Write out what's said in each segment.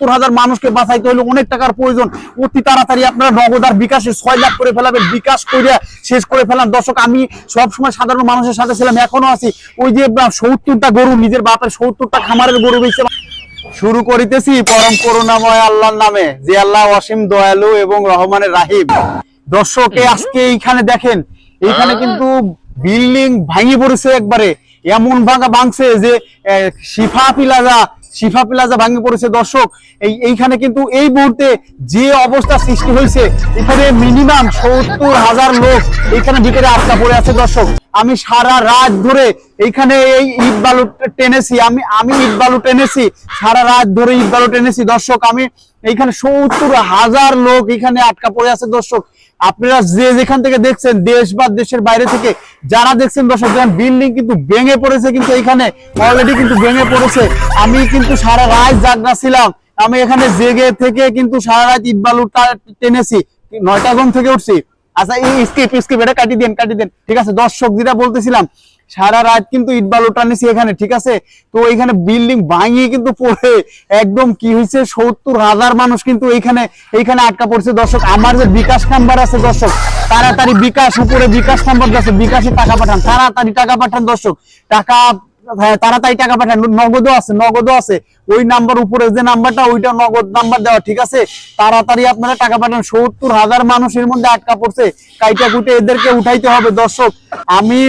সত্তর হাজার মানুষকে বাঁচাইতে হলে অনেক টাকার প্রয়োজন। অতি তাড়াতাড়ি আপনারা নগদ আর বিকাশে ছয় লাখ করে ফেলাবেন, বিকাশ করে শেষ করে ফেলান। দর্শক, আমি সবসময় সাধারণ মানুষের সাথে ছিলাম, এখনও আছি। ওই যে সত্তরটা গরু, নিজের বাপের সত্তরটা খামারের গরু বেঁচে শুরু করিতেছি পরম করুণাময় আল্লাহর নামে, যে আল্লাহ অসীম দয়ালু এবং রহমানের রাহিম। দর্শক আজকে এইখানে দেখেন, এইখানে কিন্তু বিল্ডিং ভাঙি পড়েছে একবারে। এমন ভাঙা ভাঙছে যে শিফা প্লাজা শিফা প্লাজা ভাঙে পড়েছে। দর্শক, এই এইখানে কিন্তু এই মুহূর্তে যে অবস্থা সৃষ্টি হয়েছে, এখানে মিনিমাম সত্তর হাজার লোক এখানে ভিতরে আটকা পড়ে আছে। দর্শক, আমি সারা রাত ধরে এইখানে এই ইট বালু টেনেছি। আমি আমি ইট বালু টেনেছি, সারা রাত ধরে ইট বালু টেনেছি। দর্শক, আমি এইখানে সত্তর হাজার লোক এখানে আটকা পড়ে আছে। দর্শক আপনারা যে যেখান থেকে দেখছেন দেশ বা দেশের বাইরে থেকে, যারা দেখছেন দর্শক বিল্ডিং কিন্তু ভেঙে পড়েছে কিন্তু এখানে অলরেডি কিন্তু ভেঙে পড়েছে। আমি কিন্তু সারা রাত জাগনা ছিলাম আমি এখানে জেগে থেকে কিন্তু সারা রাত ইট বালু টেনেছি, নয়টা ঘুম থেকে উঠছি। আচ্ছা স্কিপ স্কিপ এটা কাটি দেন কাটি দেন। ঠিক আছে, দর্শক যেটা বলতেছিলাম, সারা রাত কিন্তু ইট বালু টানেছি এখানে, ঠিক আছে? তো বিল্ডিং ভাঙিয়ে কিন্তু পড়ে। একদম কি হয়েছে সত্তর হাজার মানুষ কিন্তু এইখানে এইখানে আটকা পড়ছে। দর্শক, আমার যে বিকাশ নাম্বার আছে, দর্শক, তাড়াতাড়ি বিকাশ উপরে বিকাশ নাম্বার আছে, বিকাশে টাকা পাঠান, তাড়াতাড়ি টাকা পাঠান, দর্শক। টাকা তাড়াতাড়ি টাকা পাঠান। নগদও আছে নগদও আছে। ওই নাম্বার উপরে যে নাম্বারটা ওইটা নগদ নাম্বার দেওয়া ঠিক আছে? তাড়াতাড়ি আপনারা টাকা পাঠান। সত্তর হাজার মানুষের মধ্যে আটকা পড়ছে। কাইটা কুটে এদেরকে উঠাইতে হবে দর্শক। আমি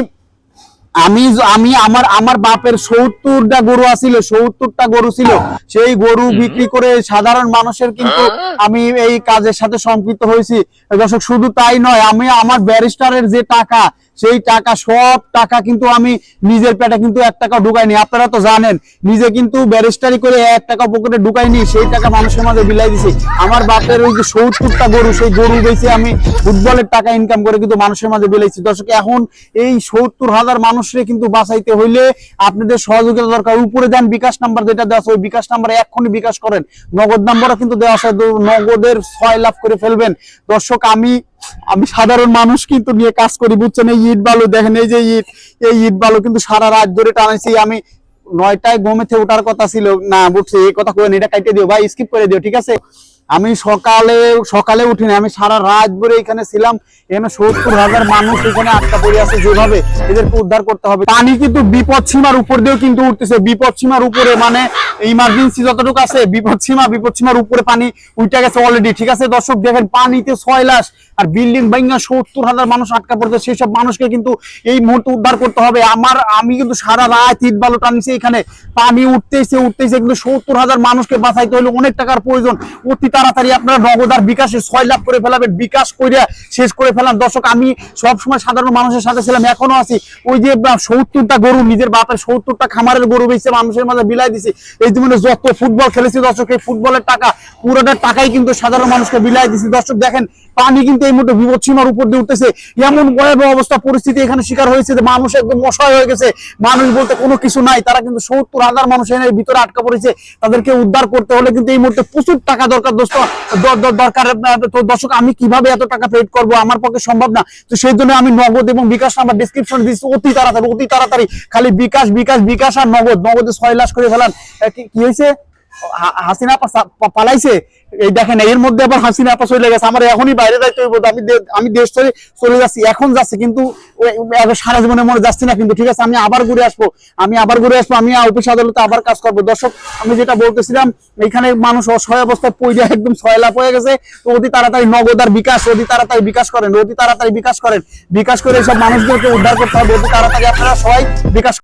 আমি আমি আমার আমার বাপের সত্তরটা গরু আছিল সত্তরটা গরু ছিল। সেই গরু বিক্রি করে সাধারণ মানুষের কিন্তু আমি এই কাজের সাথে সম্পৃক্ত হয়েছি। দর্শক শুধু তাই নয় আমি আমার ব্যারিস্টারের যে টাকা সেই টাকা, সব টাকা কিন্তু আমি নিজের পেটে কিন্তু এক টাকা ঢুকাইনি। আপনারা তো জানেন, নিজে কিন্তু ব্যারিস্টারি করে এক টাকা পকেটে ঢুকাইনি, সেই টাকা মানুষের মাঝে বিলাই দিছি। আমার বাপের ওই যে সত্তরটা গরু, সেই গরু বেঁচে আমি ফুটবলের টাকা ইনকাম করে কিন্তু মানুষের মাঝে বিলাইছি। দর্শক, এখন এই সত্তর হাজার মানুষরে কিন্তু বাঁচাইতে হইলে আপনাদের সহযোগিতা দরকার। উপরে দেন বিকাশ নাম্বার যেটা দেওয়া আছে, ওই বিকাশ নাম্বারে এক্ষুনি বিকাশ করেন। নগদ নাম্বারও কিন্তু দেওয়া আছে, নগদের ছয় লাভ করে ফেলবেন। দর্শক, আমি আমি সাধারণ মানুষ কিন্তু নিয়ে কাজ করি, বুঝছেন? এই ইট বালু দেখেন, এই যে ইট, এই ইট বালু কিন্তু সারা রাত ধরে টানাইছি আমি নয়টায় ঘুমেতে ওঠার কথা ছিল। না, বুঝছি, এই কথা কই এটা কাটিয়ে দিও, ভাই স্কিপ করে দিও, ঠিক আছে? আমি সকালে সকালে উঠিনি, আমি সারা রাত ধরে এখানে ছিলাম। এখানে সত্তর হাজার মানুষ এখানে আটকা পড়ে আছে যেভাবে এদেরকে উদ্ধার করতে হবে। পানি কিন্তু বিপদ সীমার উপর দিয়েও কিন্তু উঠতেছে। বিপদ সীমার উপরে মানে ইমার্জেন্সি যতটুকু আছে, বিপদ সীমা, বিপদ সীমার উপরে পানি উঠে গেছে অলরেডি ঠিক আছে? দর্শক, দেখেন পানিতে ছয় লাশ আর বিল্ডিং ভাঙ্গা সত্তর হাজার মানুষ আটকা পড়ছে। সেই সব মানুষকে কিন্তু এই মুহূর্তে উদ্ধার করতে হবে। আমার, আমি কিন্তু সারা রাত ইট বালু টানছি এখানে। পানি উঠতেছে উঠতেছে, কিন্তু সত্তর হাজার মানুষকে বাঁচাইতে হলে অনেক টাকার প্রয়োজন। অতি তাড়াতাড়ি আপনারা নগদ আর বিকাশে ছয় লাখ করে ফেলাবেন। বিকাশ করে শেষ করে ফেলান। দর্শক, আমি সবসময় সাধারণ মানুষের সাথে ছিলাম, এখনও আছি। ওই যে সত্তরটা গরু, নিজের বাপের সত্তরটা খামারের গরু বেঁচে মানুষের মাঝে বিলাই দিছি। এই জীবনে যত ফুটবল খেলেছি দর্শক, এই ফুটবলের টাকা, পুরোটা টাকাই কিন্তু সাধারণ মানুষকে বিলাই দিছি। দর্শক, দেখেন, পানি কিন্তু এই মুহূর্তে বিপদসীমার উপর দিয়ে উঠতেছে। এমন ভয়াবহ অবস্থা, পরিস্থিতি এখানে শিকার হয়েছে যে মানুষ একদম মশায় হয়ে গেছে। মানুষ বলতে কোনো কিছু নাই। তারা কিন্তু সত্তর হাজার মানুষ এনে ভিতরে আটকা পড়েছে। তাদেরকে উদ্ধার করতে হলে কিন্তু এই মুহূর্তে প্রচুর টাকা দরকার দরকার তো দর্শক, আমি কীভাবে এত টাকা পেড করব? আমার পক্ষে সম্ভব না। তো সেই জন্য আমি নগদ এবং বিকাশ নাম্বার ডিসক্রিপশন দিচ্ছি। অতি তাড়াতাড়ি অতি তাড়াতাড়ি। খালি বিকাশ বিকাশ বিকাশ আর নগদ। নগদে ছয় লাখ করে ফেলান। কি হয়েছে? হাসিনা পালাইছে। এই দেখেন, এর মধ্যে আবার হাসিনা গেছে। আমার এখনই বাইরে যাইতে হইব আমি আমি দেশ ছেড়ে চলে যাচ্ছি, এখন যাচ্ছি, কিন্তু সারা জীবনে মনে যাচ্ছি না কিন্তু, ঠিক আছে, আমি আবার ঘুরে আসব, আমি আবার ঘুরে আসব, আমি অফিস আদালতে আবার কাজ করব। দর্শক, আমি যেটা বলতেছিলাম এখানে মানুষ অসহায় অবস্থায় পইরা একদম ছয় লাভ হয়ে গেছে অতি তাড়াতাড়ি নগদ আর বিকাশ, অতি তাড়াতাড়ি বিকাশ করেন, অতি তাড়াতাড়ি বিকাশ করেন। বিকাশ করে সব মানুষদেরকে উদ্ধার করতে হবে, অতি তাড়াতাড়ি আপনারা সবাই বিকাশ